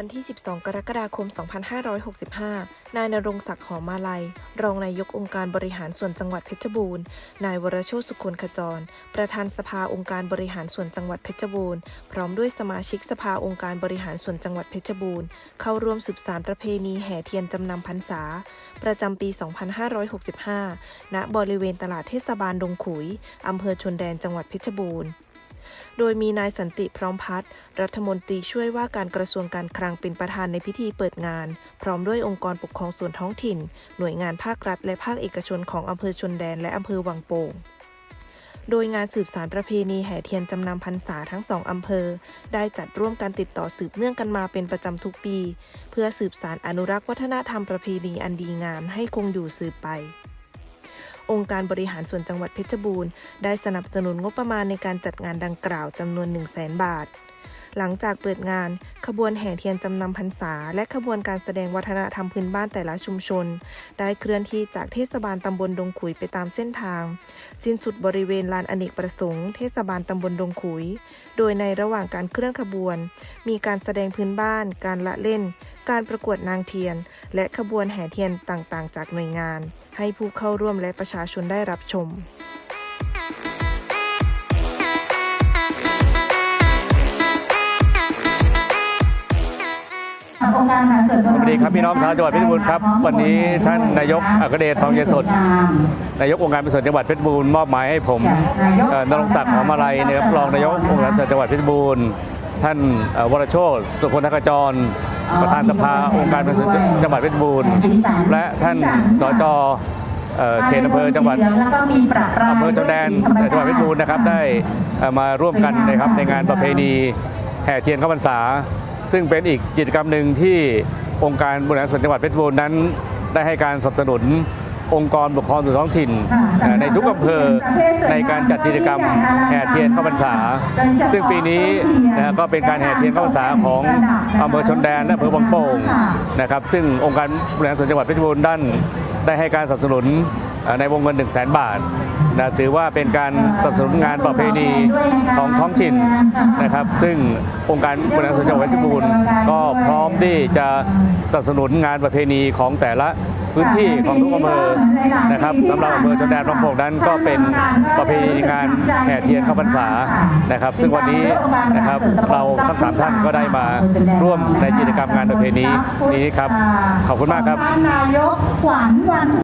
วันที่ 12 กรกฎาคม 2565 นายนรงศักดิ์หอมมาลัย รองนายกองค์การบริหารส่วนจังหวัดเพชรบูรณ์ นายวรโชติสุคนขจร ประธานสภาองค์การบริหารส่วนจังหวัดเพชรบูรณ์ พร้อมด้วยสมาชิกสภาองค์การบริหารส่วนจังหวัดเพชรบูรณ์ เข้าร่วมสืบสารประเพณีแห่เทียนจำนำพรรษา ประจำปี 2565 ณ บริเวณตลาดเทศบาลดงขุย อำเภอชนแดนจังหวัดเพชรบูรณ์ โดยมีนายสันติพร้อมพัฒน์รัฐมนตรีช่วยว่าการกระทรวงการคลังเป็นประธานในพิธีเปิดงาน พร้อมด้วยองค์กรปกครองส่วนท้องถิ่น หน่วยงานภาครัฐ และภาคเอกชนของอำเภอชนแดนและอำเภอวังโป่งโดยงานสืบสารประเพณีแห่เทียนจำนำพรรษาทั้งสองอำเภอ ได้จัดร่วมกันติดต่อสืบเนื่องกันมาเป็นประจำทุกปี เพื่อสืบสารอนุรักษ์วัฒนธรรมประเพณีอันดีงามให้คงอยู่สืบไป องค์การบริหารส่วนจังหวัดเพชรบูรณ์ได้สนับสนุนงบประมาณในการจัดงานดังกล่าวจำนวน 1 0 0 0 0แบาท หลังจากเปิดงาน ขบวนแห่เทียนจำนำพรรษา และขบวนการแสดงวัฒนธรรมพื้นบ้านแต่ละชุมชน ได้เคลื่อนที่จากเทศบาลตำบลดงขุยไปตามเส้นทาง สิ้นสุดบริเวณลานอเนกประสงค์เทศบาลตำบลดงขุย โดยในระหว่างการเคลื่อนขบวน มีการแสดงพื้นบ้าน การละเล่นการประกวดนางเทียน และขบวนแห่เทียนต่างๆ จากหน่วยงาน ให้ผู้เข้าร่วมและประชาชนได้รับชมสวัสดีครับพี่น้องชาวจังหวัดเพชรบูรณ์ครับ วันนี้ท่านนายกอัครเดชทองเยสดนายกองค์การบริหารจังหวัดเพชรบูรณ์มอบหมายให้ผมนรงศักดิ์หอมอะไรนะครับรองนายกองค์การบริหารจังหวัดเพชรบูรณ์ท่านวรโชตสุคนทกจร ประธานสภาองค์การบริหารจังหวัดเพชรบูรณ์และท่านสจเอ่อเขตอำเภอจังหวัดแล้วก็มีประปรายอำเภอจอมแดนจังหวัดเพชรบูรณ์นะครับได้เอ่อมาร่วมกันนะครับในงานประเพณีแห่เทียนเข้าพรรษา ซึ่งเป็นอีกกิจกรรมหนึ่งที่องค์การบริหารส่วนจังหวัดเพชรบูรณ์นั้น ได้ให้การสนับสนุน องค์กรปกครองส่วนท้องถิ่นเอ่อในทุกอำเภอในการจัดกิจกรรมแห่เทียนเข้าพรรษา ซึ่งปีนี้นะฮะก็เป็นการแห่เทียนเข้าพรรษาของอำเภอชนแดนและอำเภอวังโป่งนะครับซึ่งองค์การบริหารส่วนจังหวัดเพชรบูรณ์ด้านได้ให้การสนับสนุนเอ่อในวงเงิน 1 0 0 0 0แบาทนะถือว่าเป็นการสนับสนุนงานประเพณีของ ท้องถิ่นนะครับ ซึ่งองค์การบริหารส่วนจังหวัดเพชรบูรณ์ก็พร้อมที่จะสนับสนุนงานประเพณีของแต่ละพื้นที่ของทุกอำเภอนะครับสำหรับอำเภอชนแดนบางโป่งนั้นก็เป็นประเพณีงานแห่เทียนเข้าพรรษานะครับ ซึ่งวันนี้นะครับเราทั้งสามท่านก็ได้มาร่วมในกิจกรรมงานประเพณีนี้ครับขอบคุณมากครับนายกขวัญวัน